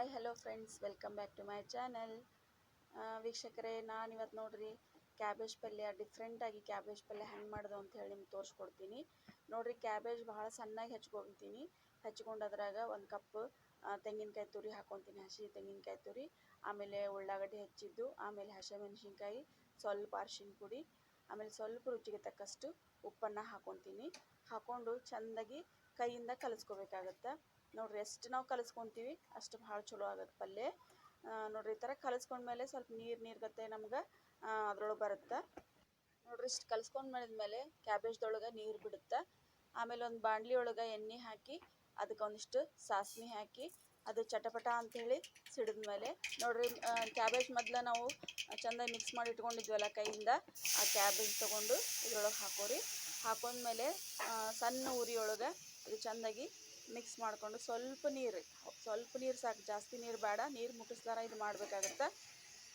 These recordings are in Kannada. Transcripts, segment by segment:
Hi hello friends welcome back to my channel ವೀಕ್ಷಕರೇ, ನಾನು ಇವತ್ತು ನೋಡ್ರಿ ಕ್ಯಾಬೇಜ್ ಪಲ್ಯ ಡಿಫ್ರೆಂಟಾಗಿ ಕ್ಯಾಬೇಜ್ ಪಲ್ಯ ಹೆಂಗೆ ಮಾಡೋದು ಅಂತ ಹೇಳಿ ನಿಮ್ಗೆ ತೋರಿಸ್ಕೊಡ್ತೀನಿ. ನೋಡ್ರಿ ಕ್ಯಾಬೇಜ್ ಭಾಳ ಸಣ್ಣಗೆ ಹೆಚ್ಕೊತೀನಿ. ಹೆಚ್ಕೊಂಡು ಅದ್ರಾಗ ಒಂದು ಕಪ್ ತೆಂಗಿನಕಾಯಿ ತುರಿ ಹಾಕ್ಕೊತೀನಿ ಹಸಿ ತೆಂಗಿನಕಾಯಿ ತುರಿ. ಆಮೇಲೆ ಉಳ್ಳಾಗಡ್ಡಿ ಹೆಚ್ಚಿದ್ದು, ಆಮೇಲೆ ಹಸಿಮೆಣ್ಸಿನ್ಕಾಯಿ, ಸ್ವಲ್ಪ ಅರ್ಶಿನ ಪುಡಿ, ಆಮೇಲೆ ಸ್ವಲ್ಪ ರುಚಿಗೆ ತಕ್ಕಷ್ಟು ಉಪ್ಪನ್ನು ಹಾಕ್ಕೊತೀನಿ ಹಾಕ್ಕೊಂಡು ಚೆಂದಾಗಿ ಕೈಯಿಂದ ಕಲಿಸ್ಕೋಬೇಕಾಗತ್ತೆ? ನೋಡ್ರಿ ಎಷ್ಟು ನಾವು ಕಲಿಸ್ಕೊತೀವಿ, ಅಷ್ಟು ಭಾಳ ಚಲೋ ಆಗುತ್ತೆ ಪಲ್ಯ. ನೋಡ್ರಿ, ಈ ಥರ ಕಲಿಸ್ಕೊಂಡ್ಮೇಲೆ ಸ್ವಲ್ಪ ನೀರು ನೀರು ಗತ್ತೆ ನಮ್ಗೆ ಅದ್ರೊಳಗೆ ಬರುತ್ತೆ. ನೋಡ್ರಿ, ಇಷ್ಟು ಕಲಿಸ್ಕೊಂಡ್ಮೇಲೆ ಕ್ಯಾಬೇಜ್ದೊಳಗೆ ನೀರು ಬಿಡುತ್ತೆ. ಆಮೇಲೆ ಒಂದು ಬಾಂಡ್ಲಿ ಒಳಗೆ ಎಣ್ಣೆ ಹಾಕಿ ಅದಕ್ಕೆ ಒಂದಿಷ್ಟು ಸಾಸ್ಮಿ ಹಾಕಿ, ಅದು ಚಟಪಟ ಅಂಥೇಳಿ ಸಿಡಿದ ಮೇಲೆ ನೋಡ್ರಿ ಕ್ಯಾಬೇಜ್ ಮೊದಲು ನಾವು ಚಂದ ಮಿಕ್ಸ್ ಮಾಡಿ ಇಟ್ಕೊಂಡಿದ್ವಲ್ಲ ಕೈಯಿಂದ, ಆ ಕ್ಯಾಬೇಜ್ ತೊಗೊಂಡು ಇದ್ರೊಳಗೆ ಹಾಕೋರಿ. ಹಾಕೊಂಡ್ಮೇಲೆ ಸಣ್ಣ ಉರಿಯೊಳಗೆ ಅದು ಚೆಂದಾಗಿ ಮಿಕ್ಸ್ ಮಾಡಿಕೊಂಡು ಸ್ವಲ್ಪ ನೀರು ಸ್ವಲ್ಪ ನೀರು ಸಾಕು, ಜಾಸ್ತಿ ನೀರು ಬೇಡ, ನೀರು ಮುಟ್ಟಿಸ್ದಾರ ಇದು ಮಾಡಬೇಕಾಗತ್ತೆ.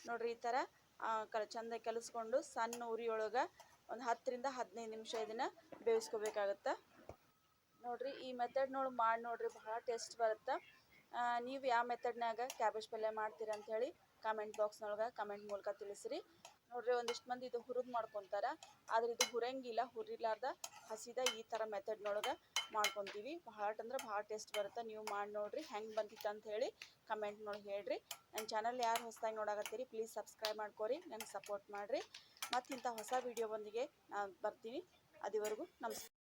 ನೋಡಿರಿ ಈ ಥರ ಕಲ್, ಚಂದ ಕಲಿಸ್ಕೊಂಡು ಸಣ್ಣ ಉರಿಯೊಳಗೆ ಒಂದು ಹತ್ತರಿಂದ ಹದಿನೈದು ನಿಮಿಷ ಇದನ್ನು ಬೇಯಿಸ್ಕೋಬೇಕಾಗತ್ತೆ ನೋಡಿರಿ ಈ ಮೆಥಡ್ನೊಳಗೆ ಮಾಡಿ ನೋಡಿರಿ ಭಾಳ ಟೇಸ್ಟ್ ಬರುತ್ತೆ. ನೀವು ಯಾವ ಮೆಥಡ್ನಾಗ ಕ್ಯಾಬೇಜ್ ಪಲ್ಯ ಮಾಡ್ತೀರ ಅಂಥೇಳಿ ಕಾಮೆಂಟ್ ಬಾಕ್ಸ್ನೊಳಗೆ ಕಮೆಂಟ್ ಮೂಲಕ ತಿಳಿಸ್ರಿ. ನೋಡ್ರಿ, ಒಂದಿಷ್ಟು ಮಂದಿ ಇದು ಹುರಿದು ಮಾಡ್ಕೊತಾರೆ. ಆದ್ರೆ ಇದು ಹುರಂಗಿಲ್ಲ ಹುರಿಲಾರ್ದ ಹಸಿದ ಈ ಥರ ಮೆಥಡ್ನೊಳಗೆ ಮಾಡ್ಕೊತೀವಿ. ಭಾಳ ಅಂದ್ರೆ ಭಾಳ ಟೇಸ್ಟ್ ಬರುತ್ತೆ. ನೀವು ಮಾಡಿ ನೋಡ್ರಿ, ಹೆಂಗೆ ಬಂದಿತ್ತು ಅಂತ ಹೇಳಿ ಕಮೆಂಟ್ನೊಳಗೆ ಹೇಳ್ರಿ. ನನ್ನ ಚಾನಲ್ ಯಾರು ಹೊಸದಾಗಿ ನೋಡಾಕತ್ತೀರಿ ಪ್ಲೀಸ್ ಸಬ್ಸ್ಕ್ರೈಬ್ ಮಾಡ್ಕೊರಿ ನನಗೆ ಸಪೋರ್ಟ್ ಮಾಡಿರಿ. ಮತ್ತು ಇಂಥ ಹೊಸ ವಿಡಿಯೋ ಬಂದಿಗೆ ನಾನು ಬರ್ತೀನಿ. ಅದುವರೆಗೂ ನಮಸ್ಕಾರ.